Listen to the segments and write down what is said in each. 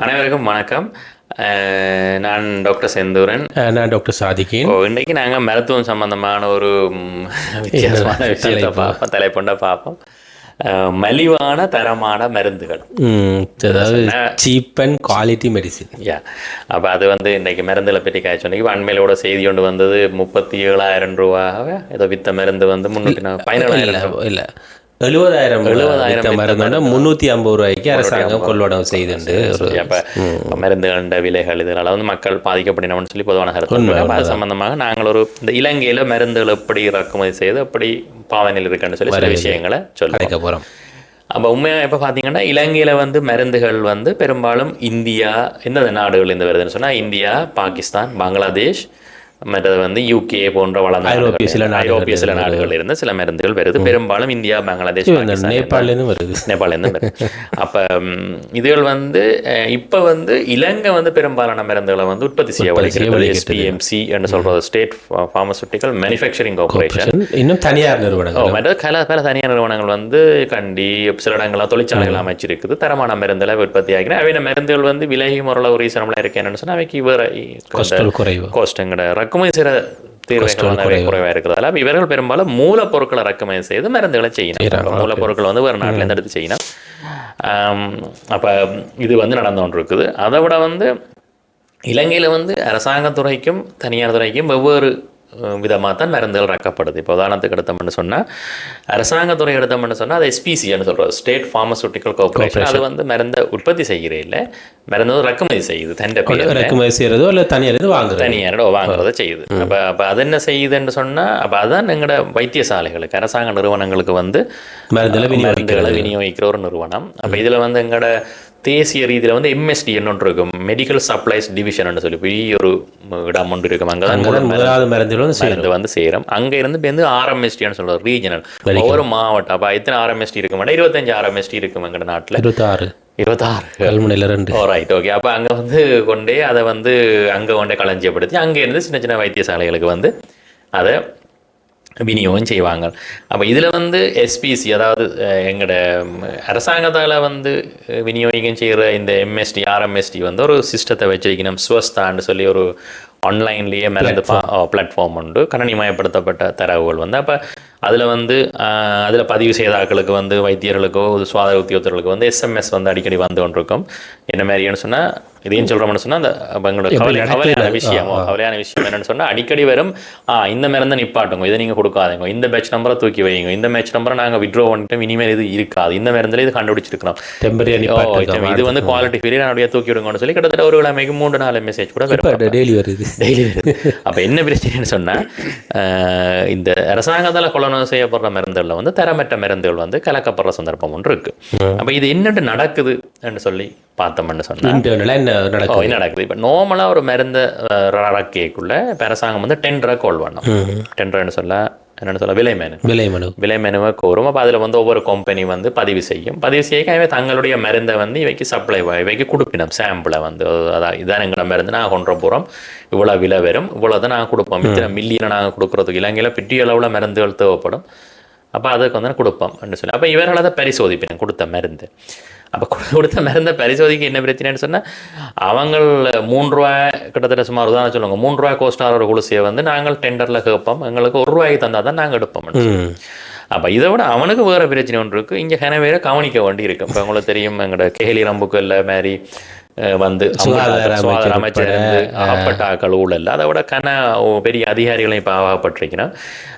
அனைவருக்கும் வணக்கம். நான் டாக்டர் செந்தூரன். நான் டாக்டர் சாதிக்கேன் இப்போ இன்னைக்கு நாங்கள் மருத்துவம் சம்பந்தமான ஒரு வித்தியாசமான விஷயத்தை. பார்ப்போம் தலைப்புண்ட பார்ப்போம். மலிவான தரமான மருந்துகள். அதாவது cheap and quality medicine. Yeah அப்போ அது வந்து இன்னைக்கு மருந்துகளை பற்றி காய்ச்சி சொன்னீங்க. அண்மையிலோட செய்தி கொண்டு வந்தது முப்பத்தி ஏழாயிரம் ரூபாக ஏதோ வித்த மருந்து வந்து முன்னூற்றி பதினேழாயிரம் இல்லை. எழுபதாயிரம் எழுபதாயிரம் மருந்து முந்நூற்றி ஐம்பது ரூபாய்க்கு அரசாங்கம் கொள்வடம் செய்துண்டு ஒரு அப்போ மருந்துகள விலைகள் இதனால வந்து மக்கள் பாதிக்கப்படினவன்னு சொல்லி பொதுவான கருத்து. அது சம்பந்தமாக நாங்கள் ஒரு இந்த இலங்கையில மருந்துகள் எப்படி இறக்குமதி செய்து எப்படி பாவனையில் இருக்குன்னு சொல்லி சில விஷயங்களை கிடைக்க போகிறோம் அப்போ உண்மையாக இப்போ பார்த்தீங்கன்னா இலங்கையில் வந்து மருந்துகள் வந்து பெரும்பாலும் இந்தியா எந்தெந்த நாடுகள் இந்த வருதுன்னு சொன்னால் இந்தியா பாகிஸ்தான் பங்களாதேஷ் மற்றது வந்து யூகே போன்ற வளர்ந்த ஐரோப்பிய சில ஐரோப்பிய சில நாடுகள் இருந்து சில மருந்துகள் வருது. பெரும்பாலும் இந்தியா பங்களாதேஷ் நேபாளிலேருந்து வருது. நேபாளிலேருந்து வருது. அப்போ இதுகள் வந்து இப்போ வந்து இலங்கை வந்து பெரும்பாலான மருந்துகளை வந்து உற்பத்தி செய்ய வலிக்கிறது எஸ்பிஎம்சி என்று சொல்றது ஸ்டேட் ஃபார்மசூட்டிக்கல் மேனுஃபேக்சரிங் கார்பரேஷன் இன்னும் தனியார் நிறுவனங்கள். மற்ற பல பல தனியார் நிறுவனங்கள் வந்து கண்டி சில இடங்கள்லாம் தொழிற்சாலைகள் அமைச்சிருக்குது. தரமான மருந்துல உற்பத்தி ஆகிறேன் அவை மருந்துகள் வந்து விலகி ஓரளவு ரீசனபிளாக இருக்கு என்னன்னு சொன்னா அவைக்கு வேற கொஸ்டல் குறைவு. கோஸ்டங்கட இறக்குமதி செய்கிற தீர்வுகள் வந்து குறைவாக இருக்கிறதால இவர்கள் பெரும்பாலும் மூலப்பொருட்களை இறக்குமதி செய்து மருந்துகளை செய்யணும் மூலப்பொருட்கள் வந்து வேறு நாட்டிலேருந்து எடுத்து செய்யணும் அப்ப இது வந்து நடந்து கொண்டு இருக்குது அதை விட வந்து இலங்கையில் வந்து அரசாங்கத்துறைக்கும் தனியார் துறைக்கும் வெவ்வேறு விதமாக தான் மருந்துகள் இறக்கப்படுது. இப்போ உதாரணத்துக்கு எடுத்தோம்னு சொன்னால் அரசாங்கத்துறை எடுத்தோம்னு சொன்னால் அது எஸ்பிசின்னு சொல்கிறது ஸ்டேட் ஃபார்மசூட்டிக்கல் கார்பரேஷன் அது வந்து மருந்தை உற்பத்தி செய்கிற இல்லை மருந்து இறக்குமதி செய்யுது தண்டை இறக்குமதி செய்கிறதோ இல்லை தனியார் வாங்குறது? தனியாரோட வாங்குறத செய்யுது. அப்போ அப்போ அது என்ன செய்யுதுன்னு சொன்னால் அப்போ அதான் எங்களோட வைத்தியசாலைகளுக்கு அரசாங்க நிறுவனங்களுக்கு வந்து மருந்துகளை விநியோகிக்கிற ஒரு நிறுவனம். அப்போ இதில் வந்து எங்களோட தேசிய ரீதியில் வந்து எம்எஸ்டி ஒன்று இருக்கும். மெடிக்கல் சப்ளைஸ் டிவிஷன் சொல்லி பெரிய ஒரு இடம் ஒன்று இருக்கும். அங்கே தான் முதலாவது மருந்து வந்து சேரும். அங்கே இருந்து வந்து ஆர்எம்எஸ்டின்னு சொல்கிறோம் ரீஜனல் ஒவ்வொரு மாவட்டம். அப்போ எத்தனை ஆர்எம்எஸ்டி இருக்க மாட்டேன்? இருபத்தஞ்சு ஆர்எம்எஸ்டி இருக்கும் எங்கள் நாட்டில். இருபத்தாறு. இருபத்தாறு. கல்முனையில் ரெண்டு. ரைட் ஓகே அப்போ அங்கே வந்து கொண்டே அதை வந்து அங்கே கொண்டே களஞ்சியப்படுத்தி அங்கே இருந்து சின்ன சின்ன வைத்தியசாலைகளுக்கு வந்து அதை விநியோகம் செய்வாங்க. அப்போ இதில் வந்து எஸ்பிசி அதாவது எங்களோட அரசாங்கத்தால் வந்து விநியோகம் செய்கிற இந்த எம்எஸ்டி ஆர்எம்எஸ்டி வந்து ஒரு சிஸ்டத்தை வச்சிருக்கணும். ஸ்வஸ்தான்னு சொல்லி ஒரு ஆன்லைன்லேயே மருந்து பிளாட்ஃபார்ம் உண்டு. கணனிமயப்படுத்தப்பட்ட தரவுகள் வந்து. அப்போ அதில் வந்து அதில் பதிவு செய்த ஆட்களுக்கு வந்து வைத்தியர்களுக்கோ ஒரு சுகாதார உத்தியோகத்தர்களுக்கு வந்து எஸ்எம்எஸ் வந்து அடிக்கடி வந்து கொண்டிருக்கும். என்ன மாதிரின்னு சொன்னால் இதையும் சொல்கிறோம்னு சொன்னால் அந்த எங்களோட கவலை கவலையான விஷயம். கவலையான விஷயம் என்னன்னு சொன்னால் அடிக்கடி வரும் இந்த மருந்தை நிப்பாட்டுங்க இதை நீங்கள் கொடுக்காதீங்க இந்த பேட்ச் நம்பரை தூக்கி வைங்க இந்த மேட்ச் நம்பரை நாங்கள் விட்ரோ பண்ணிட்டோம் இனிமேல் இது இருக்காது. இந்த மருந்தில் இது ஓ, இது வந்து குவாலிட்டி ஃபீல் அப்படியே தூக்கி விடுங்கன்னு சொல்லி கிட்டத்தட்ட ஒரு கிழமைக்கு மூன்று நாலு மெசேஜ் கூட டெய்லி வருது. டெய்லி வருது. அப்போ என்ன பிரச்சனைன்னு சொன்னால் இந்த அரசாங்கத்தால் கொள்ளணும் செய்யப்படுற மருந்துகளில் வந்து தரமற்ற மருந்துகள் வந்து கலக்கப்படுற சந்தர்ப்பம் ஒன்று இருக்கு. அப்போ இது என்னட்டு நடக்குது சொல்லி பார்த்தோம்னு சொன்னால் இன்டர்னலாக என்ன நடக்கும் என்ன நடக்குது? இப்போ நார்மலாக ஒரு மருந்தை ரக்கைக்குள்ள இப்போ அரசாங்கம் வந்து டெண்டரை கால் பண்ணும். டெண்டர்னு சொல்ல என்னென்னு சொல்ல விலை மேனு. விலை மனு. விலை மெனுவை கோரும். அப்போ அதில் வந்து ஒவ்வொரு கம்பெனி வந்து பதிவு செய்யும். பதிவு செய்ய இவை தங்களுடைய மருந்தை வந்து இவைக்கு சப்ளை இவைக்கு கொடுப்பினோம். சாம்பிளை வந்து அதான் இதான் எங்களோட மருந்து நான் கொண்டு போகிறோம் இவ்வளோ விலை வரும். இவ்வளோ தான் நாங்கள் கொடுப்போம். இத்தனை மில்லியனை நாங்கள் கொடுக்குறதுக்கு. இலங்கையில் பெரிய அளவில் மருந்துகள் தேவைப்படும். அப்போ அதுக்கு வந்து கொடுப்போம். சொல்லி அப்போ இவர்கள் அதை பரிசோதிப்பினேன் கொடுத்த மருந்து. அப்போ கொடுத்த மருந்தை பரிசோதிக்க என்ன பிரச்சனைன்னு சொன்னால் அவங்க மூன்று ரூபாய் கிட்டத்தட்ட சுமார் உதாரணம் சொல்லுவாங்க மூன்று ரூபாய் கோஸ்டார் ஒரு குளிசையை வந்து நாங்கள் டெண்டரில் கேட்போம். எங்களுக்கு ஒரு ரூபாய்க்கு தந்தால் தான் நாங்கள் எடுப்போம் அப்போ இதை விட அவனுக்கு வேறு பிரச்சனை ஒன்று இருக்குது இங்கே கனவேற கவனிக்க வேண்டி இருக்கு. இப்போ உங்களுக்கு தெரியும் எங்களோட கேலி ரம்புக்கல்ல மாதிரி அஹ், வந்து சுகாதார அமைச்சர் அகப்பட்ட ஆக்கள் ஊழல் அதை விட கன பெரிய அதிகாரிகளையும் இப்போ ஆகப்பட்டிருக்கிறான்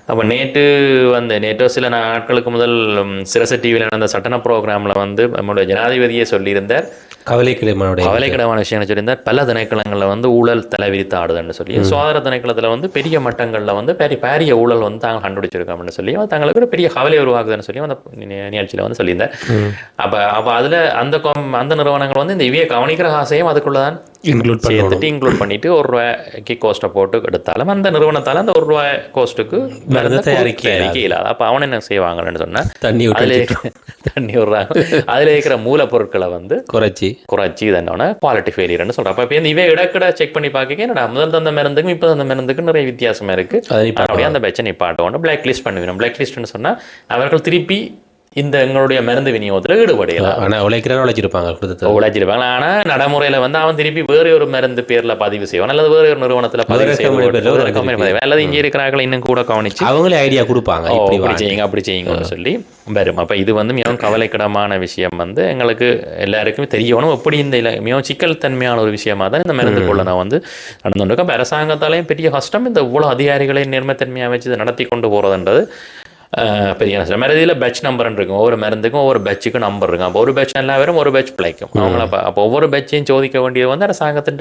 அப்போ நேற்று வந்து நேற்று சில நாட்களுக்கு முதல் சிரச டிவியில் நடந்த சட்டன ப்ரோக்ராமில் வந்து நம்மளுடைய ஜனாதிபதியே சொல்லியிருந்தார் கவலைக்கிடமானுடைய கவலைக்கிடமான விஷயம் சொல்லியிருந்தார் பல திணைக்களங்களில் வந்து ஊழல் தலைவிரித்து ஆடுதுன்னு சொல்லி சுகாதார திணைக்களத்தில் வந்து பெரிய மட்டங்களில் வந்து பெரிய பாரிய ஊழல் வந்து தாங்கள் கண்டுபிடிச்சிருக்கோம்னு சொல்லி அது தங்களுக்கு ஒரு பெரிய கவலை உருவாகுதுன்னு சொல்லி அந்த நிகழ்ச்சியில் வந்து சொல்லியிருந்தார். அப்போ அப்போ அதில் அந்த அந்த நிறுவனங்கள் வந்து இந்த இவையை கவனிக்கிற ஆசையும் அதுக்குள்ள தான் இன்க்ளூட் சேர்த்துட்டு இன்க்ளூட் பண்ணிட்டு ஒரு ரூபாய்க்கு கோஸ்ட்டை போட்டு எடுத்தாலும் அந்த நிறுவனத்தால் அந்த ஒரு ரூபாய் கோஸ்ட்டுக்கு தயாரிக்க தயாரிக்க இல்லாத அப்போ அவன் என்ன செய்வாங்கன்னு சொன்னால் தண்ணி அதில் தண்ணி விடுறாங்க அதில் இருக்கிற மூலப்பொருட்களை வந்து குறைச்சி குறைச்சி இதனோட குவாலிட்டி ஃபெயிலியர்னு சொல்கிறேன் அப்போ இப்போ இவை இடக்கிட செக் பண்ணி பார்க்க என்னடா முதல் தந்த மருந்துக்கும் இப்போ தந்த மருந்துக்கும் நிறைய வித்தியாசம் இருக்கு. அப்படியே அந்த பிரச்சனை நிப்பாட்டோன்னு பிளாக் லிஸ்ட் பண்ணுவேன் பிளாக் லிஸ்ட்னு சொன்னால் அவர்கள் திருப்பி இந்த எங்களுடைய மருந்து விநியோகத்தில் ஈடுபடையலாம் ஆனா உழைக்கிறா உழைச்சிருப்பாங்க கொடுத்தது. உழைச்சிருப்பாங்க. ஆனா நடைமுறையில வந்து அவன் திருப்பி வேற ஒரு மருந்து பேர்ல பதிவு செய்வான். அல்லது வேற ஒரு நிறுவனத்துல பதிவு செய்வான். அல்லது இங்கே இருக்கிறார்கள் இன்னும் கூட கவனிச்சு அவங்களே ஐடியா கொடுப்பாங்க இப்படி செய்யுங்க அப்படி செய்யுங்கன்னு சொல்லி வரும். அப்ப இது வந்து மிகவும் கவலைக்கிடமான விஷயம் வந்து எங்களுக்கு எல்லாருக்குமே தெரியணும். எப்படி இந்த மிகவும் சிக்கல் தன்மையான ஒரு விஷயமா தான் இந்த மருந்து கொள்ள நான் வந்து நடந்து கொண்டிருக்கேன் அப்ப அரசாங்கத்தாலையும் பெரிய கஷ்டம். இந்த இவ்வளவு அதிகாரிகளை நேர்மைத்தன்மையா வச்சு நடத்தி கொண்டு போறதுன்றது அஹ், பெரிய மருதியில் பேட்ச் நம்பர் இருக்கும். ஒவ்வொரு மருந்துக்கும் ஒவ்வொரு பேட்சுக்கும் நம்பர் இருக்கும். அப்போ ஒரு பேட்ச் நல்லா வரும் ஒரு பேட்ச் பிழைக்கும். அவங்கள அப்ப ஒவ்வொரு பேட்சையும் சோதிக்க வேண்டியது வந்து அரசாங்கத்தின்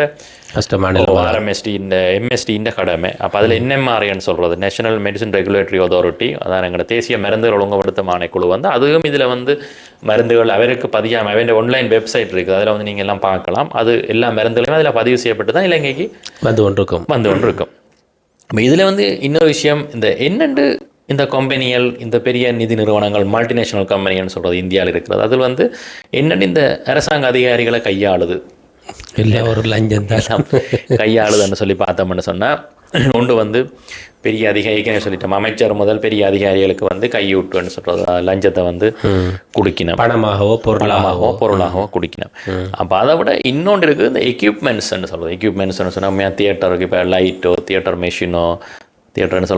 கஷ்டமான நிலைமை. ஆர்எம்எஸ்டி இந்த எம்எஸ்டி இந்த கடமை. அப்போ அதில் என்எம்ஆர்ஐன்னு சொல்கிறது நேஷனல் மெடிசன் ரெகுலேட்டரி அதாரிட்டி அதான் எங்களோட தேசிய மருந்துகள் ஒழுங்குபடுத்தும் ஆணைக்குழு வந்து அதுவும் இதில் வந்து மருந்துகள் அவருக்கு பதியாமல் அவன் ஒன்லைன் வெப்சைட் இருக்குது. அதில் வந்து நீங்கள் எல்லாம் பார்க்கலாம். அது எல்லா மருந்துகளையும் அதில் பதிவு செய்யப்பட்டு தான் இலங்கைக்கு வந்து கொண்டிருக்கும். வந்து கொண்டு இருக்கும் அப்போ இதில் வந்து இன்னொரு விஷயம் இந்த என்னென்று இந்த கம்பெனிகள் இந்த பெரிய நிதி நிறுவனங்கள் மல்டிநேஷனல் கம்பெனின்னு சொல்கிறது இந்தியாவில் இருக்கிறது. அதில் வந்து என்னென்னு இந்த அரசாங்க அதிகாரிகளை கையாளுது. இல்லை ஒரு லஞ்சம் தான். கையாளுதுன்னு சொல்லி பார்த்தோம்னு சொன்னால் ஒன்று வந்து பெரிய அதிகாரிக்கு சொல்லிட்டோம். அமைச்சர் முதல் பெரிய அதிகாரிகளுக்கு வந்து கையூட்டுன்னு சொல்கிறது லஞ்சத்தை வந்து குடிக்கணும் பணமாகவோ பொருளாகவோ. பொருளாகவோ குடிக்கணும் அப்போ அதை விட இன்னொன்று இருக்குது இந்த எக்யூப்மெண்ட்ஸ்ன்னு சொல்கிறது எக்யூப்மெண்ட்ஸ்னு சொன்னால் தியேட்டருக்கு இப்போ லைட்டோ தியேட்டர் மெஷினோ தியேட்டர்னு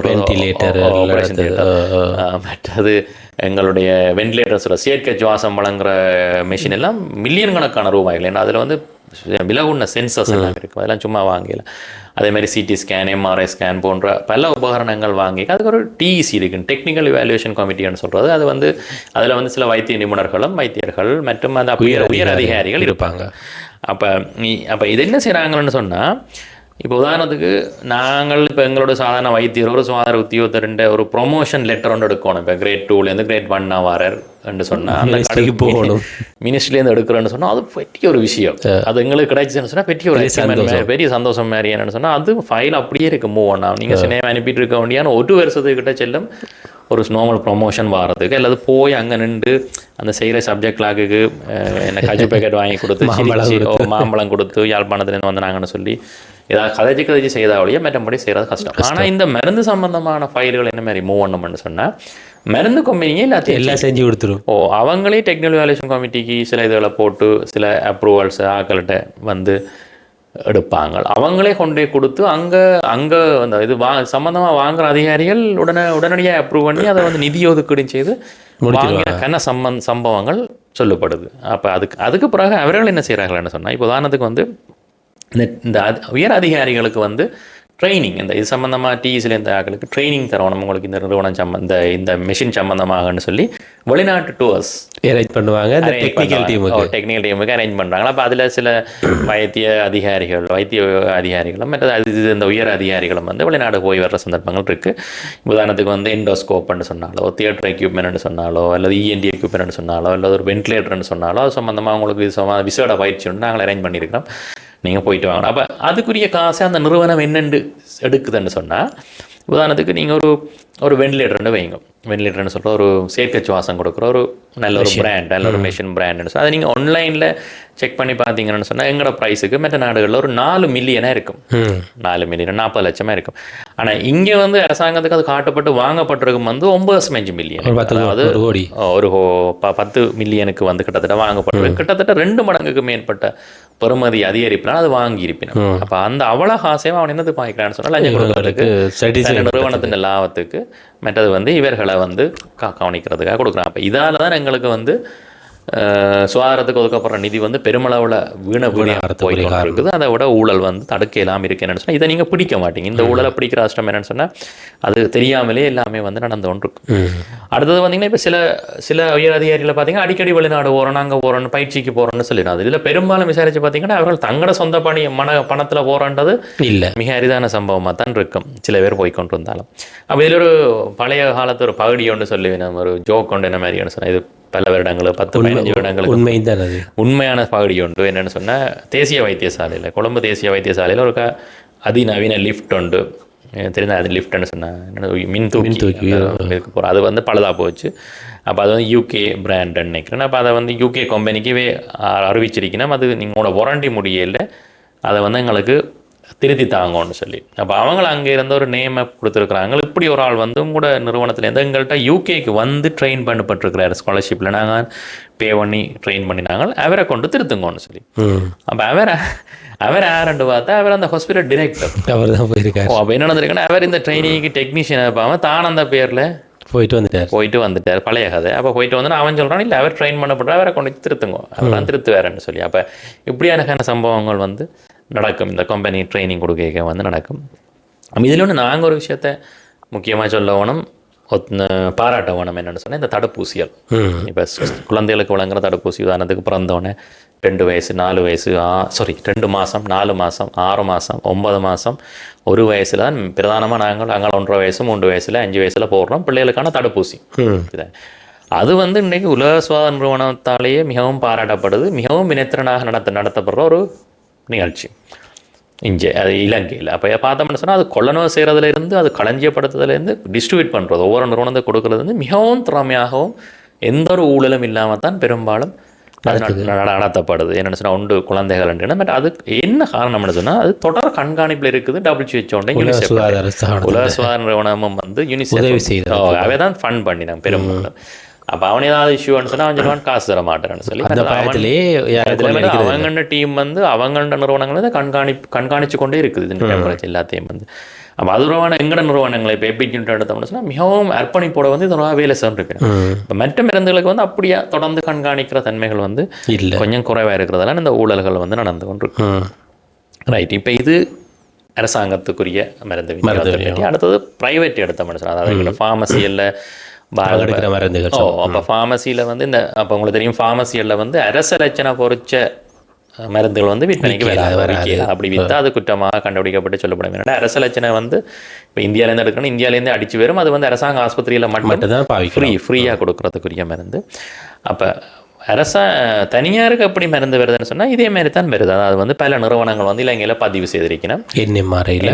அடுத்தது, மற்றது எங்களுடைய வென்டிலேட்டர் சொல்கிற செயற்கை சுவாசம் வழங்குற மெஷின் எல்லாம் மில்லியன் கணக்கான ரூபாய்கள் ஏன்னா அதில் வந்து விலகுண்ண சென்சர்ஸ் எல்லாம் இருக்கும். அதெல்லாம் சும்மா வாங்கல. அதே மாதிரி சிடி ஸ்கேன் எம்ஆர்ஐ ஸ்கேன் போன்ற பல உபகரணங்கள் வாங்கி அதுக்கு ஒரு டிஇசி இருக்கு. டெக்னிக்கல் இவாலுவேஷன் கமிட்டின்னு சொல்கிறது அது வந்து அதில் வந்து சில வைத்திய நிபுணர்களும் வைத்தியர்கள் மற்றும் அந்த உயர் உயர் அதிகாரிகள் இருப்பாங்க. அப்போ அப்போ இது என்ன செய்கிறாங்கன்னு சொன்னால் இப்போ உதாரணத்துக்கு நாங்கள் இப்போ எங்களோட சாதாரண வைத்தியர் ஒரு சுகாதார உத்தியோகத்தருண்ட ஒரு ப்ரொமோஷன் லெட்டர் ஒன்று எடுக்கணும். இப்போ கிரேட் டூலேருந்து கிரேட் ஒன் வாரர் என்று சொன்னால் அந்த Ministry க்கு போகணும். மினிஸ்ட்ரிலேருந்து எடுக்கிறேன்னு சொன்னால் அது பெரிய ஒரு விஷயம். அது எங்களுக்கு கிடைச்சுன்னு சொன்னால் பெரிய ஒரு பெரிய சந்தோஷம். மாதிரி என்னன்னு சொன்னால் அது ஃபைல் அப்படியே இருக்கு மூவ் ஆகும் நீங்கள் சினிமா அனுப்பிட்டு இருக்க வேண்டியான ஒரு வருஷத்துக்கிட்ட செல்லும் ஒரு நார்மல் ப்ரொமோஷன் வாரதுக்கு அல்லது போய் அங்கே நின்று அந்த செய்கிற சப்ஜெக்ட் லாக்குக்கு என்ன கஜு பேக்கெட் வாங்கி கொடுத்து மாம்பழம் கொடுத்து. யாழ்ப்பாணத்துலேருந்து வந்தாங்கன்னு சொல்லி ஏதாவது கதைச்சு கதைச்சு செய்தா ஒழிய மற்றபடி செய்கிறது கஷ்டம். ஆனால் இந்த மருந்து சம்பந்தமான ஃபைல்கள் என்ன மாதிரி மூவ் பண்ணணும்னு சொன்னால் மருந்து கம்பெனியே எல்லாத்தையும் எல்லாம் செஞ்சு கொடுத்துரும். ஓ அவங்களே டெக்னிக்கல் வேல்யூஷன் கமிட்டிக்கு சில இதுகளை போட்டு சில அப்ரூவல்ஸ் ஆக்கள்கிட்ட வந்து எடுப்பாங்க. அவங்களே கொண்டு கொடுத்து அங்கே அங்கே அந்த இது வா சம்மந்தமாக வாங்குற அதிகாரிகள் உடனே உடனடியாக அப்ரூவ் பண்ணி அதை வந்து நிதி ஒதுக்கீடு செய்து வாங்கின கன சம்பந்த சம்பவங்கள் சொல்லப்படுது. அப்போ அதுக்கு அதுக்கு பிறகு அவர்கள் என்ன செய்கிறார்கள்னு சொன்னால் இப்போ உதாரணத்துக்கு வந்து இந்த உயர் அதிகாரிகளுக்கு வந்து ட்ரைனிங் இந்த இது சம்மந்தமாக டிஇசியில் இந்த ஆட்களுக்கு ட்ரைனிங் தரணும். உங்களுக்கு இந்த நிறுவனம் சம்ம இந்த மிஷின் சம்மந்தமாகன்னு சொல்லி வெளிநாட்டு டூர்ஸ் அரேஞ்ச் பண்ணுவாங்க. டெக்னிக்கல் டீமுக்கு டெக்னிக்கல் டீமுக்கு அரேஞ்ச் பண்ணுறாங்க அப்போ அதில் சில வைத்திய அதிகாரிகள் வைத்திய அதிகாரிகளும் மற்றது அது இது இந்த உயர் அதிகாரிகளும் வந்து வெளிநாடு போய் வர்ற சந்தர்ப்பங்கள் இருக்குது உதாரணத்துக்கு வந்து எண்டோஸ்கோப்னு சொன்னாலோ தியேட்டர் எக்யூப்மெண்ட்னு சொன்னாலோ அல்லது இஎன்டி எக்யூப்மெண்ட்னு சொன்னாலோ அல்லது ஒரு வென்டிலேட்டர்னு சொன்னாலோ அது சம்மந்தமாக உங்களுக்கு விசேட பயிற்சி நாங்கள் அரேஞ்ச் பண்ணியிருக்கிறோம். நீங்கள் போயிட்டு வாங்கணும். அப்போ அதுக்குரிய காசை அந்த நிறுவனம் என்னென்று எடுக்குதுன்னு சொன்னால் உதாரணத்துக்கு நீங்கள் ஒரு ஒரு வெண்டிலேட்டர்னு வைங்க வென்டிலேட்டர்னு சொல்கிற ஒரு செயற்கை சுவாசம் கொடுக்குற ஒரு நல்ல ஒரு பிராண்ட் நல்ல ஒரு மிஷின் பிராண்ட்னு சொல்லி அதை நீங்கள் ஆன்லைனில் செக் பண்ணி பார்த்தீங்கன்னு சொன்னால் எங்களோட ப்ரைஸுக்கு மற்ற நாடுகளில் ஒரு நாலு மில்லியனாக இருக்கும். நாலு மில்லியன் நாற்பது லட்சமாக இருக்கும். ஆனால் இங்கே வந்து அரசாங்கத்துக்கு அது காட்டப்பட்டு வாங்கப்பட்டிருக்கும் வந்து ஒன்பது அஞ்சு மில்லியன் அதாவது ஒரு பத்து மில்லியனுக்கு வந்து கிட்டத்தட்ட வாங்கப்பட்டிருக்கு கிட்டத்தட்ட ரெண்டு மடங்குக்கு மேற்பட்ட பெறுமதி அதிகரிப்பினால் அது வாங்கி இருப்பினும் அப்போ அந்த அவ்வளோ காசையும் அவன் என்னது பாய்க்கிறான்னு சொன்னால் லஞ்சம் கொடுக்கறதுக்கு நிறுவனத்தின் லாபத்துக்கு மற்றது வந்து இவர்களை வந்து கவனிக்கிறதுக்காக கொடுக்குறான் அப்போ இதால தான் எங்களுக்கு வந்து சுகாதாரத்துக்கு ஒதுக்கப்படுற நிதி வந்து பெருமளவில் வீண வீணாக போய் இருக்குது. அதை விட ஊழல் வந்து தடுக்க இல்லாமல் இருக்கு என்னன்னு சொன்னால் இதை நீங்கள் பிடிக்க மாட்டீங்க. இந்த ஊழலை பிடிக்கிற அஷ்டம் என்னன்னு சொன்னால் அது தெரியாமலே எல்லாமே வந்து நடந்து ம். அடுத்தது பார்த்தீங்கன்னா இப்போ சில சில உயர் அதிகாரிகளை பார்த்தீங்கன்னா அடிக்கடி வெளிநாடு போகிறோம் நாங்கள் போகிறோம் பயிற்சிக்கு போகிறோம்னு சொல்லிடுறோம் இதில் பெரும்பாலும் விசாரித்து பார்த்தீங்கன்னா அவர்கள் தங்களோட சொந்த பணி மன பணத்தில் போகிறன்றது இல்லை. மிக அரிதான சம்பவமாக தான் இருக்கும். சில பேர் போய் கொண்டு வந்தாலும் அப்போ இதில் ஒரு பழைய காலத்து ஒரு பகுடி ஒன்று நம்ம ஒரு ஜோக் கொண்டு என்ன மாதிரி சொன்னால் இது பல வருடங்கள் பத்து பதினஞ்சு வருடங்களுக்கு உண்மையும் தான் அது. உண்மையான பகுடி உண்டு. என்னன்னு சொன்னால் தேசிய வைத்தியசாலையில் கொழும்பு தேசிய வைத்தியசாலையில் ஒரு அதிநவீன லிஃப்ட் உண்டு. தெரிஞ்ச அது லிஃப்ட்னு சொன்னேன் மின் தூக்கி. தூக்கி, இதுக்கு போகிறோம் அது வந்து பழுதாக போச்சு. அப்போ அது வந்து யூகே பிராண்டுன்னு நினைக்கிறேன். அப்போ அதை வந்து யூகே கம்பெனிக்கு அறிவிச்சிருக்கணும். அது நீங்களோட வாரண்டி முடியல. அதை வந்து எங்களுக்கு திருத்தி தாங்கன்னு சொல்லி. அப்போ அவங்க அங்கே இருந்த ஒரு நேமை கொடுத்துருக்குறாங்க. இப்படி ஒரு ஆள் வந்து கூட நிறுவனத்தில் இருந்து எங்கள்கிட்ட யூகேக்கு வந்து ட்ரெயின் பண்ணப்பட்டிருக்கிறாரு. ஸ்காலர்ஷிப்பில் நாங்கள் பே பண்ணி ட்ரெயின் பண்ணினாங்க அவரை கொண்டு திருத்துங்கன்னு சொல்லி. அப்போ அவர் அவர் யாருன்னு பார்த்தா அவர் அந்த ஹாஸ்பிட்டல் டிரெக்டர் அவர் தான் போயிருக்காரு அப்போ என்ன நடந்திருக்குன்னா அவர் இந்த ட்ரைனிங்க்கு டெக்னீஷியன் இருப்பாம தான் அந்த பேரில் போயிட்டு வந்துட்டார். போயிட்டு வந்துட்டார். பழைய கதை. அப்போ போயிட்டு வந்து அவன் சொல்கிறான் இல்லை அவர் ட்ரெயின் பண்ணப்படுற அவரை கொண்டு திருத்துங்க. அவர் திருத்துவாருன்னு சொல்லி. அப்போ இப்படியான சம்பவங்கள் வந்து நடக்கும். இந்த கம்பெனி ட்ரைனிங் கொடுக்க வந்து நடக்கும். இதில் ஒன்று நாங்கள் ஒரு விஷயத்த முக்கியமாக சொல்ல ஒத்- பாராட்ட வேணும் என்னென்னு சொன்னால் இந்த தடுப்பூசிகள். இப்போ குழந்தைகளுக்கு வழங்குற தடுப்பூசி உதாரணத்துக்கு பிறந்தோடனே ரெண்டு வயசு நாலு வயசு ஆ சாரி ரெண்டு மாதம் நாலு மாதம் ஆறு மாதம் ஒன்பது மாதம் ஒரு வயசில் தான் பிரதானமாக நாங்கள் அங்கே ஒன்றரை வயசு மூன்று வயசில் அஞ்சு வயசில் போடுறோம். பிள்ளைகளுக்கான தடுப்பூசி. அது வந்து இன்றைக்கு உலக சுகாதார நிறுவனத்தாலேயே மிகவும் பாராட்டப்படுது. மிகவும் வினைத்திறனாக நடத்த நடத்தப்படுற ஒரு நிகழ்ச்சி. இங்கே அது இலங்கையில். அப்போ பார்த்தோம்னு சொன்னால் அது கொள்ளனவு செய்கிறதுல இருந்து அது களஞ்சியப்படுத்துறதுலேருந்து டிஸ்ட்ரிபியூட் பண்ணுறது ஒவ்வொரு நிறுவனத்தை கொடுக்கறது வந்து மிகவும் திறமையாகவும் எந்த ஒரு ஊழலும் இல்லாமல் தான் பெரும்பாலும் அது நட- நட- நடத்தப்படுது. என்னென்னு சொன்னால் உண்டு குழந்தைகள் என்றுனா பட் அது என்ன காரணம்னு சொன்னால் அது தொடர் கண்காணிப்பில் இருக்குது டபிள்யூஹெச்ஓண்ட யூனிசெஃப் உலக சுகாதார நிறுவனமும் வந்து யூனிசெஃப் அவை தான் ஃபண்ட் பண்ணினான் பெரும்பாலும். அப்ப அவன் ஏதாவது இஷ்யூன்னு சொன்னா அவன் சொல்லுவான் காசு தர மாட்டேன்னு சொல்லி அந்த வந்து அவங்கண்ட டீம் வந்து அவங்கண்ட நிறுவனங்கள் வந்து கண்காணி கண்காணிச்சு கொண்டே இருக்குது இந்த எல்லாத்தையும் வந்து. அப்போ அது உருவான எங்கட நிறுவனங்களை இப்போ எபிக்யூன்ட் எடுத்தோம்னு சொன்னா மிகவும் அர்ப்பணிப்போட வந்து இதோட வேலை ம். இப்போ மற்ற மருந்துகளுக்கு வந்து அப்படியே தொடர்ந்து கண்காணிக்கிற தன்மைகள் வந்து இல்லை. கொஞ்சம் குறைவா இருக்கிறதால இந்த ஊழல்கள் வந்து நடந்து கொண்டிருக்கு ரைட் இப்போ இது அரசாங்கத்துக்குரிய மருந்து அடுத்தது பிரைவேட் எடுத்த மனுஷன் அதாவது ஃபார்மசியில் எடுக்கிற மருந்துகள் ஓ அப்போ ஃபார்மசியில் வந்து இந்த அப்போ உங்களுக்கு தெரியும் ஃபார்மசியில் வந்து அரச ரச்சனை பொறிச்ச மருந்துகள் வந்து விற்பனைக்கு வராது. அப்படி விற்றா அது குற்றமாக கண்டுபிடிக்கப்பட்டு சொல்லப்படும். என்னடா அரச லட்சணை வந்து இப்போ இந்தியாவிலேருந்து எடுக்கணும். இந்தியாவிலேருந்து அடிச்சு வரும் அது வந்து அரசாங்க ஆஸ்பத்திரியில் மட்டும் மட்டும்தான் பாவிக்கிறோம் ஃப்ரீ ஃப்ரீயாக கொடுக்கறதுக்குரிய மருந்து. அப்போ அரசா தனியாருக்கு அப்படி மருந்து வருதுன்னு சொன்னால் இதே மாதிரி தான் வருது. அதாவது வந்து பல நிறுவனங்கள் வந்து இலங்கையில் பதிவு செய்திருக்கணும். என்எம்ஆர்ஐயில்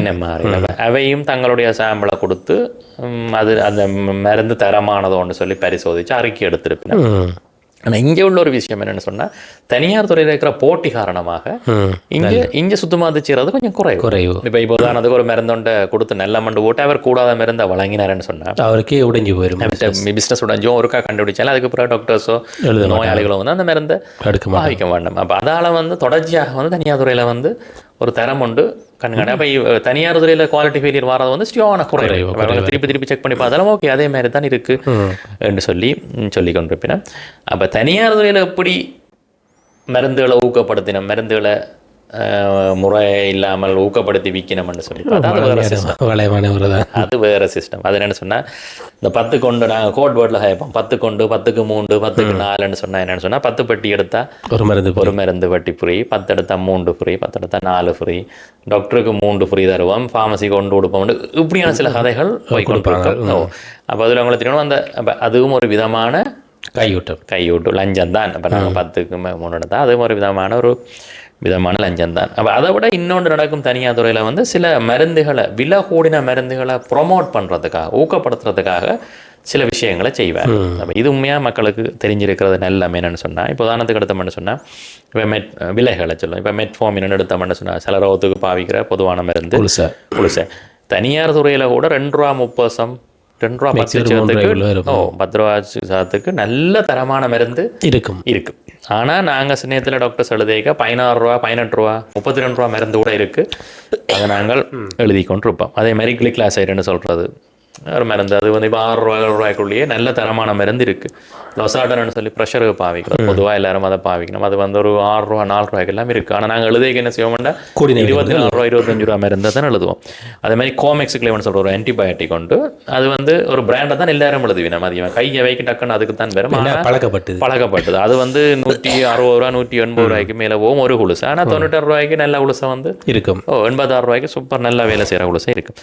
அவையும் தங்களுடைய சாம்பிளை கொடுத்து அது அந்த மருந்து தரமானதோன்னு சொல்லி பரிசோதித்து அறிக்கை எடுத்திருப்பினோம் ஆனால் இங்கே உள்ள ஒரு விஷயம் என்னன்னு சொன்னா தனியார் துறையில் இருக்கிற போட்டி காரணமாக இங்கே இங்கே சுத்தமாக செய்கிறது கொஞ்சம் குறைவு. குறைவு. இப்போ இப்போ உதாரணத்துக்கு ஒரு மருந்தொண்டை கொடுத்து நல்ல மண்டு போட்டு அவர் கூடாத மருந்தை வழங்கினாருன்னு சொன்னா அவருக்கே உடைஞ்சு போயிரும் பிஸ்னஸ் உடஞ்சும் ஒருக்கா கண்டுபிடிச்சாலும் அதுக்கு பிறகு டாக்டர்ஸோ நோயாளிகளோ வந்து அந்த மருந்தை பாவிக்க வேண்டும் அப்போ அதால் வந்து தொடர்ச்சியாக வந்து தனியார் துறையில் வந்து ஒரு தரம் உண்டு. கண்காணி அப்போ தனியார் துறையில் குவாலிட்டி ஃபெயிலியர் வரது வந்து ஸ்டியோன குறைவு. திருப்பி திருப்பி செக் பண்ணி பார்த்தாலும் ஓகே அதே மாதிரி தான் இருக்கு என்று சொல்லி சொல்லி கொண்டிருப்பினேன். அப்போ தனியார் துறையில் எப்படி மருந்துகளை ஊக்கப்படுத்தின மருந்துகளை முறை இல்லாமல் ஊக்கப்படுத்தி விற்கணும்னு சொல்லி அது வேற system. வளையமானவர் தான். அது வேற சிஸ்டம் அது என்னன்னு சொன்னா இந்த பத்து கொண்டு நாங்கள் கோட் வேர்டில் கேட்போம் பத்து கொண்டு பத்துக்கு மூன்று பத்துக்கு நாலுன்னு சொன்னா என்னன்னு சொன்னா பத்து பெட்டி எடுத்தா ஒரு மருந்து ஒரு மருந்து வட்டி ஃப்ரீ பத்து எடுத்தா மூன்று ஃப்ரீ பத்து எடுத்தா நாலு ஃப்ரீ டாக்டருக்கு மூன்று ஃப்ரீ தருவோம். ஃபார்மசி கொண்டு கொடுப்போம். இப்படியான சில கதைகள் போய் ஓ. அப்போ அதில் உங்களுக்கு தெரியணும் அந்த அதுவும் ஒரு விதமான கையூட்டம். கையூட்டு லஞ்சம் தான் இப்போ நாங்கள் பத்துக்கு மே- மூணு எடுத்தா அதுவும் ஒரு விதமான ஒரு விதமான லஞ்சம் தான் அப்போ அதை விட இன்னொன்று நடக்கும் தனியார் துறையில் வந்து சில மருந்துகளை விலை கூடின மருந்துகளை ப்ரொமோட் பண்ணுறதுக்காக ஊக்கப்படுத்துறதுக்காக சில விஷயங்களை செய்வார். அப்போ இது உண்மையாக மக்களுக்கு தெரிஞ்சிருக்கிறது நல்ல என்னன்னு சொன்னால் இப்போ உதாரணத்துக்கு எடுத்தோம்னு சொன்னால் இப்போ மெட் விலைகளை சொல்லுவோம் இப்போ மெட்ஃபார்மின் எடுத்தோம்னு சொன்னால் சில ரோகத்துக்கு பாவிக்கிற பொதுவான மருந்து புதுசா குளிசை தனியார் துறையில் கூட ரெண்டு ரூபா முப்பது ரெண்டு ரூபா பத்து இருக்கும். ஓ பத்து ரூபா சதத்துக்கு நல்ல தரமான மருந்து இருக்கும். இருக்கு ஆனால் நாங்கள் சின்னத்தில் டாக்டர்ஸ் எழுதிக்க பதினாறு ரூபா பதினெட்டு ரூபா முப்பத்தி ரெண்டு ரூபா மருந்து கூட இருக்கு. அதை நாங்கள் எழுதி கொண்டிருப்போம் அதே மாதிரி சொல்றது. ஒரு மருந்து. அது வந்து இப்போ ஆறு ரூபா ஏழு ரூபாய்க்குள்ளேயே நல்ல தரமான மருந்து இருக்கு. லொசாடன்னு சொல்லி ப்ரெஷருக்கு பாவிக்கிறோம் பொதுவாக எல்லாரும் அதை பாவிக்கணும். அது வந்து ஒரு ஆறு ரூபா நாலு ரூபாய்க்கு எல்லாம் இருக்கு. ஆனால் நாங்கள் எழுதிக்க என்ன செய்வோம்னா இருபத்தி நாலு ரூபா இருபத்தஞ்சு ரூபா மருந்து தான் எழுதுவோம். அதே மாதிரி கோமெக்ஸ் கிளேவன் சொல்ற ஒரு ஆன்டிபயோட்டிக் உண்டு. அது வந்து ஒரு பிராண்டை தான் எல்லாரும் எழுதுவி நம்ம அதிகம் கையை வைக்க டக்குன்னு அதுக்கு தான் வரும் ஆனா பழக்கப்பட்டது. பழக்கப்பட்டது. அது வந்து நூற்றி அறுபது ரூபா நூற்றி எண்பது ரூபாய்க்கு மேலே போகும் ஒரு குலுசு ஆனால் தொண்ணூറ്റാறு ரூபாய்க்கு நல்ல குலுசை வந்து இருக்கும். ஓ எண்பதாறு ரூபாய்க்கு சூப்பர் நல்லா வேலை செய்கிற குலுசை இருக்கு.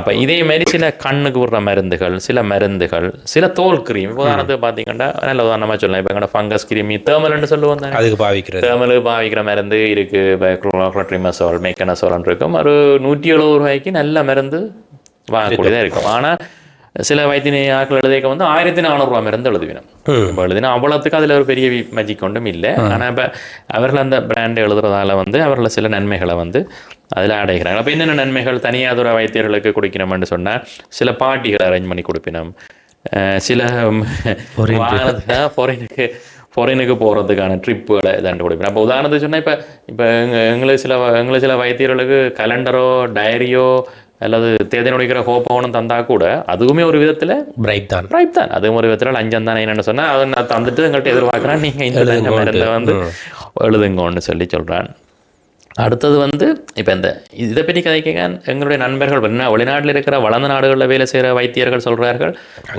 அப்போ இதே மாதிரி சில கண்ணுக்கு விடுற மருந்துகள் சில மருந்துகள் சில தோல் கிரீம் உதாரணத்துக்கு பார்த்தீங்கன்னா நல்ல உதாரணமாக சொல்லலாம். இப்போ எங்கட ஃபங்கஸ் கிருமி தேர்மல்னு சொல்லுவோம் அதுக்கு பாவிக்கிறது. தேர்மலு பாவிக்கிற மருந்து இருக்கு. குளோட்ரிமசோல் மெக்கனசோல்னு இருக்கும். ஒரு நூற்றி எழுபது ரூபாய்க்கு நல்ல மருந்து வாங்கக்கூடியதாக இருக்கும். ஆனால் சில வைத்திய ஆக்கள் எழுதிக்க வந்து ஆயிரத்தி நானூறுரூவா மருந்து எழுதுவினோம் இப்போ எழுதினா அவ்வளோத்துக்கு அதில் ஒரு பெரிய மேஜிக் ஒன்றும் இல்லை ஆனால் இப்போ அவர்கள் அந்த பிராண்ட் எழுதுறதால வந்து அவர்கள் சில நன்மைகளை வந்து அதில் அடைகிறாங்க அப்போ என்னென்ன நன்மைகள் தனியாதுர வைத்தியர்களுக்கு கொடுக்கணும்னு சொன்னால் சில பாட்டிகளை அரேஞ்ச் பண்ணி கொடுப்பினோம் சில ஃபாரினுக்கு ஃபாரினுக்கு போகிறதுக்கான ட்ரிப்புகளை இதாண்டு கொடுப்பேன் அப்போ உதாரணத்துக்கு சொன்னால் இப்போ இப்போ எங்க- எங்களுக்கு சில எங்களுக்கு சில வைத்தியர்களுக்கு கலண்டரோ டைரியோ அல்லது தேதி நொடிக்கிற கோப்பவனும் தந்தா கூட அதுவுமே ஒரு விதத்தில் பிரைட் தான். ரைட் தான். அதுவும் ஒரு விதத்தில் லஞ்சம் தானே என்னென்னு சொன்னால் அதை நான் தந்துட்டு எங்கள்கிட்ட எதிர்பார்க்குறேன். நீங்கள் இந்த வந்து எழுதுங்கன்னு சொல்லி சொல்கிறான் அடுத்தது வந்து இப்போ இந்த இதை பற்றி கதைக்க எங்களுடைய நண்பர்கள் வெளிநா வெளிநாட்டில் இருக்கிற வளர்ந்த நாடுகளில் வேலை செய்கிற வைத்தியர்கள் சொல்கிறார்கள்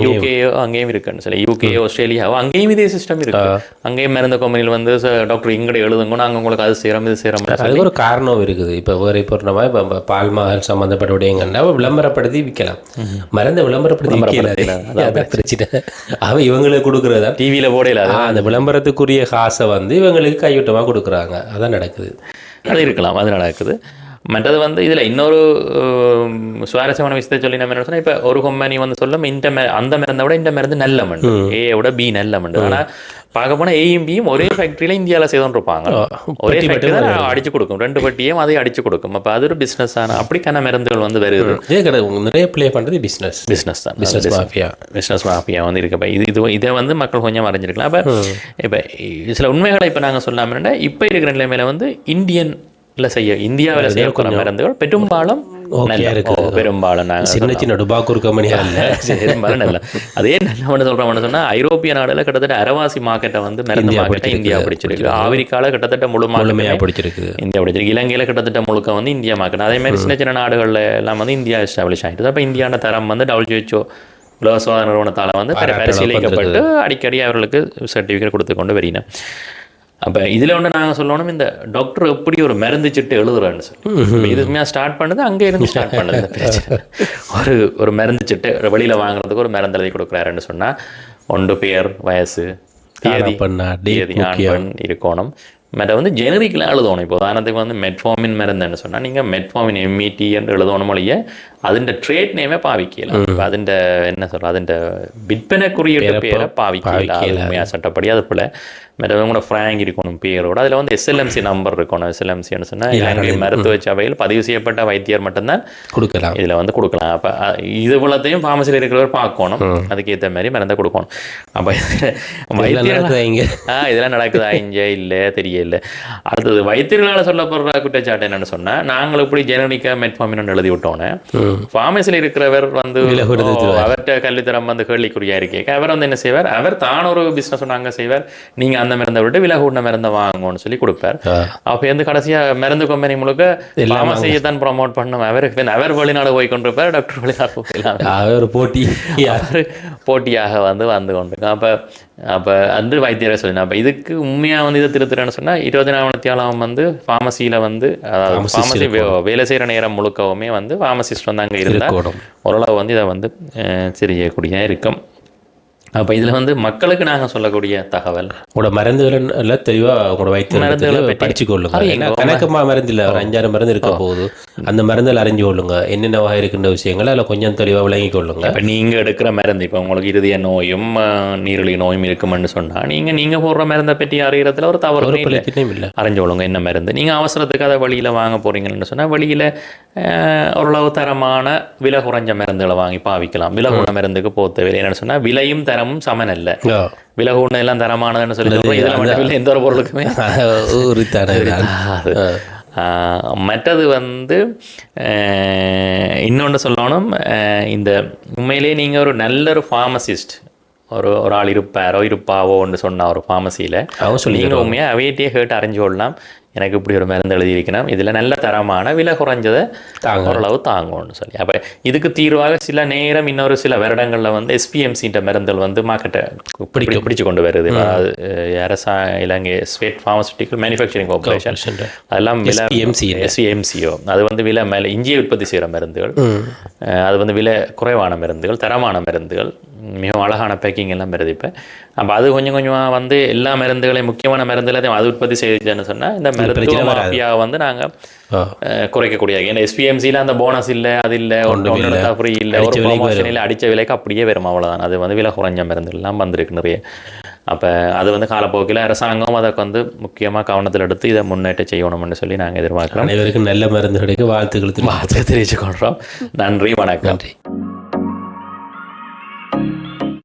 யூகேயோ அங்கேயும் இருக்குன்னு சொல்லி யூகே ஆஸ்திரேலியாவோ அங்கேயும் இதே சிஸ்டம் இருக்கு. அங்கேயும் மருந்து கம்பெனியில் வந்து "சார், டாக்டர் இங்கட எழுதுங்க நாங்கள் உங்களுக்கு அது செய்கிறோம் இது செய்கிறோம் அதுக்கு ஒரு காரணம் இருக்குது. இப்போ வேறு பொருளமாக இப்போ பால் மகள் சம்மந்தப்பட்ட விடயங்கன்னா விளம்பரப்படுத்தி விற்கலாம். மருந்தை விளம்பரப்படுத்தி அதான் பிரச்சனை. அவ இவங்களுக்கு கொடுக்குறதா? டிவியில் போடையில அது அந்த விளம்பரத்துக்குரிய காசை வந்து இவங்களுக்கு கையூட்டமாக கொடுக்குறாங்க. அதான் நடக்குது. அது இருக்கலாம் அது நடக்குது. மற்றது வந்து இதில் இன்னொரு சுவாரஸ்யமான விஷயத்தை சொல்லி நம்ம என்ன இப்போ ஒரு கம்பெனி வந்து சொல்லும் இந்த அந்த மருந்தை விட இந்த மருந்து நல்ல மருந்து. ஏயை விட பி நல்ல மருந்து. ஆனால் பார்க்க போனால் ஏயும் பியும் ஒரே ஃபேக்ட்ரியில் இந்தியாவில் செய்தோன்னு இருப்பாங்க ஒரே ஃபேக்ட்ரி தான் அடிச்சு கொடுக்கும். ரெண்டு பட்டியும் அதை அடிச்சு கொடுக்கும். அப்போ அது ஒரு பிஸ்னஸ் ஆன அப்படிக்கான மருந்துகள் வந்து வருது. இதே கிடையாது நிறைய ப்ளே பண்ணுறது பிஸ்னஸ் பிஸ்னஸ் தான். பிஸ்னஸ் மாஃபியா பிஸ்னஸ் மாஃபியா வந்து இருக்கு. இப்போ இது இது இதை வந்து மக்கள் கொஞ்சம் அறிஞ்சிருக்கலாம் அப்போ இப்போ சில உண்மைகளை இப்போ நாங்கள் சொல்லாமல் இப்போ இருக்கிற நிலைமையில வந்து இந்தியன்ல செய்ய இந்தியாவில் செய்யக்கூடிய மருந்துகள் பெரும்பாலும் நல்ல- ஓ, பெரும்பாலும் நாங்கள் சின்ன சின்ன டுபாக்கூர் கம்பெனியா இல்லை பெரும்பாலும் நல்ல. அதே நல்ல சொல்கிறோம்னு சொன்னா ஐரோப்பிய நாடுல கிட்டத்தட்ட அரவாசி மார்க்கெட்டை வந்து மருந்து மார்க்கெட்டை இந்தியா பிடிச்சிருக்கு. ஆப்பிரிக்கால கிட்டத்தட்ட முழு மார்க்கெட்டுமே முழுமையாக பிடிச்சிருக்குது இந்தியா பிடிச்சிருக்கு. இலங்கையில் கிட்டத்தட்ட முழுக்க வந்து இந்தியா மார்க்கெட் அதே மாதிரி சின்ன சின்ன நாடுகள்ல எல்லாம் வந்து இந்தியா எஸ்டாப்ளிஷ் ஆகிட்டு அப்போ இந்தியான தரம் வந்து டபிள்யூஹெச்ஓ உலக சுகாதார நிறுவனத்தால் வந்து பரி- பரிசீலிக்கப்பட்டு அடிக்கடி அவர்களுக்கு சர்டிஃபிகேட் கொடுத்து கொண்டு வரீங்க அப்போ இதில் ஒன்று நாங்கள் சொல்லணும் இந்த டாக்டர் எப்படி ஒரு மருந்து சிட்டு எழுதுறான்னு சொல்லி இது உண்மையாக ஸ்டார்ட் பண்ணது அங்கே இருந்து ஸ்டார்ட் பண்ணது இந்த பிரச்சனை ஒரு ஒரு மருந்து சிட்டு வெளியில் வாங்குறதுக்கு ஒரு மருந்து எழுதி கொடுக்குறாருன்னு சொன்னால் ஒன்று பேர் வயசு தேதி பண்ணா தேதி ஆண் பெண் இருக்கணும் மற்ற வந்து ஜெனரிக்லாம் எழுதணும் இப்போ உதாரணத்துக்கு வந்து மெட்ஃபார்மின் மருந்துன்னு சொன்னால் நீங்கள் மெட்ஃபார்மின் எம்இடி என்று எழுதணும் மொழிய അതിന്റെ ട്രേഡ് നെയിമേ പാവിക്കില്ല അപ്പൊ അതിന്റെ என்ன சொல்ற അതിന്റെ விற்பனை குறியீட்டு பேரை பாவிக்கல அது உண்மையா மற்றவங்க ஃப்ராங்க் இருக்கணும் பேரோட. அதில் வந்து எஸ்எல்எம்சி நம்பர் இருக்கணும். எஸ்எல்எம்சின்னு சொன்னால் இலங்கை மருத்துவ சபையில் பதிவு செய்யப்பட்ட வைத்தியர் மட்டும்தான் கொடுக்கலாம். இதில் வந்து கொடுக்கலாம். அப்போ இது போலத்தையும் ஃபார்மசியில் இருக்கிறவர் பார்க்கணும். அதுக்கேற்ற மாதிரி மருந்தை கொடுக்கணும். அப்போ ஆ இதெல்லாம் நடக்குதா இங்கே? இல்லை தெரியல. அடுத்தது வைத்தியர்களால் சொல்லப்படுற குற்றச்சாட்டு என்னன்னு சொன்னா நாங்கள் இப்படி ஜெனரிக்கா மெட்ஃபார்மின் எழுதி விட்டோன்னே ஃபார்மசியில் இருக்கிறவர் வந்து அவர்கிட்ட கல்வித்தரம் வந்து கேள்விக்குறியா இருக்கே. அவர் வந்து என்ன செய்வார்? அவர் தான் ஒரு பிசினஸ் ஒன்று அங்கே செய்வார். நீங்க அந்த மருந்தை விட்டு விலை கூடின மருந்தை வாங்குவோம்னு சொல்லி கொடுப்பார். அப்ப வந்து கடைசியா மருந்து கம்பெனி முழுக்க ஃபார்மசியை தான் ப்ரொமோட் பண்ணும். அவருக்கு அவர் வெளிநாடு போய் கொண்டிருப்பார் டாக்டர் வெளிநாடு போயிடலாம் அது ஒரு போட்டி. அவர் போட்டியாக வந்து வந்து கொண்டு அப்போ அப்போ அன்று வைத்தியரை சொல்லணும் அப்போ இதுக்கு உண்மையாக வந்து இதை திருத்துறேன்னு சொன்னால் இருபத்தி நாலாயிரத்தி ஏழாம் வந்து ஃபார்மசியில் வந்து அதாவது ஃபார்மசி வேலை செய்கிற நேரம் முழுக்கவுமே வந்து ஃபார்மசிஸ்ட் வந்து அங்கே இருந்தால். ஓரளவு வந்து இதை வந்து அஹ், தெரியக்கூடிய இருக்கும். அப்போ இதில் வந்து மக்களுக்கு நாங்கள் சொல்லக்கூடிய தகவல். உங்களோட மருந்துகள் எல்லாம் தெளிவா உங்களோட வைத்தியம் பற்றி படிச்சு கொள்ளுங்க அறியுங்க. ஏன்னா கணக்கமா மருந்து இல்ல ஒரு அஞ்சாறு மருந்து இருக்க போகுது. அந்த மருந்தில் அறிஞ்சு கொள்ளுங்க. என்னென்ன வகை இருக்கின்ற விஷயங்கள் அதில் கொஞ்சம் தெளிவா விளங்கி கொள்ளுங்க இப்போ நீங்கள் எடுக்கிற மருந்து இப்போ உங்களுக்கு இருதய நோயும் அஹ், நீரிழிவு நோயும் இருக்குமென்னு சொன்னால் நீங்கள் நீங்கள் போடுற மருந்தை பற்றி அறிகிறதுல ஒரு தவறு இல்லை. பிரச்சனையும் இல்லை. அறிஞ்சு கொள்ளுங்க என்ன மருந்து. நீங்கள் அவசரத்துக்கு அதை வழியில் வாங்க போகிறீங்கன்னு சொன்னால் வழியில் ஓரளவு தரமான விலை குறைஞ்ச மருந்துகளை வாங்கி பாவிக்கலாம். விலை கூட மருந்துக்கு போக தேவையில்லை என்னன்னு சொன்னால் விலையும் தரமும் சமன் அல்ல. ஆ. விலை கூட எல்லாம் தரமானதுன்னு சொல்லி சொல்றோம். இதுல மட்டும் இல்லை எந்த ஒரு பொருளுக்குமே. மற்றது வந்து இன்னொன்று சொல்லணும் இந்த உண்மையிலேயே நீங்கள் ஒரு நல்ல ஒரு ஃபார்மசிஸ்ட் ஒரு ஒரு ஆள் இருப்பாரோ இருப்பாவோன்னு சொன்ன ஒரு ஃபார்மசியில் அவன் சொல்லி நீங்கள் உண்மையாக அவையிட்டே கேட்டு அறிஞ்சு கொள்ளலாம். எனக்கு இப்படி ஒரு மருந்து எழுதி வைக்கணும் இதில் நல்ல தரமான விலை குறைஞ்சதை. ஓரளவு தாங்கும்னு சொல்லி. அப்போ இதுக்கு தீர்வாக சில நேரம் இன்னொரு சில வருடங்களில் வந்து எஸ்பிஎம்சின்ற மருந்துகள் வந்து மார்க்கெட்டை பிடிக்க பிடிச்சு கொண்டு வருது. அரசா Ilangai state pharmaceutical manufacturing corporation அதெல்லாம் விலை SPMC. எஸ்பிஎம்சிஓ அது வந்து விலை மேலே இஞ்சியை உற்பத்தி செய்கிற மருந்துகள். அது வந்து விலை குறைவான மருந்துகள் தரமான மருந்துகள். மிகவும் அழகான பேக்கிங் எல்லாம் வருது இப்போ. அப்போ அது கொஞ்சம் கொஞ்சமாக வந்து எல்லா மருந்துகளையும் முக்கியமான மருந்து எல்லாத்தையும் அது உற்பத்தி செய்துச்சுன்னு சொன்னால் இந்த மருத்துவ மாஃபியாவை வந்து நாங்கள் குறைக்கக்கூடிய. ஏன்னா எஸ்பிஎம்சியில் அந்த போனஸ் இல்லை அது இல்லை ஒன்று ஃப்ரீ இல்லை. ஒரு ப்ரொமோஷன் இல்லை அடித்த விலைக்கு அப்படியே வரும் அவ்வளோதான் அது வந்து விலை குறைஞ்ச மருந்து எல்லாம் வந்திருக்கு நிறைய. அப்போ அது வந்து காலப்போக்கில் அரசாங்கம் அதை வந்து முக்கியமாக கவனத்தில் எடுத்து இதை முன்னேற்ற செய்யணும்னு சொல்லி நாங்கள் எதிர்பார்க்குறோம். அனைவருக்கும் நல்ல மருந்து கிடைக்க வாழ்த்துக்கள் தெரிவித்துக் பார்த்து தெரிவிச்சுக்கொள்கிறோம். நன்றி வணக்கம். நன்றி.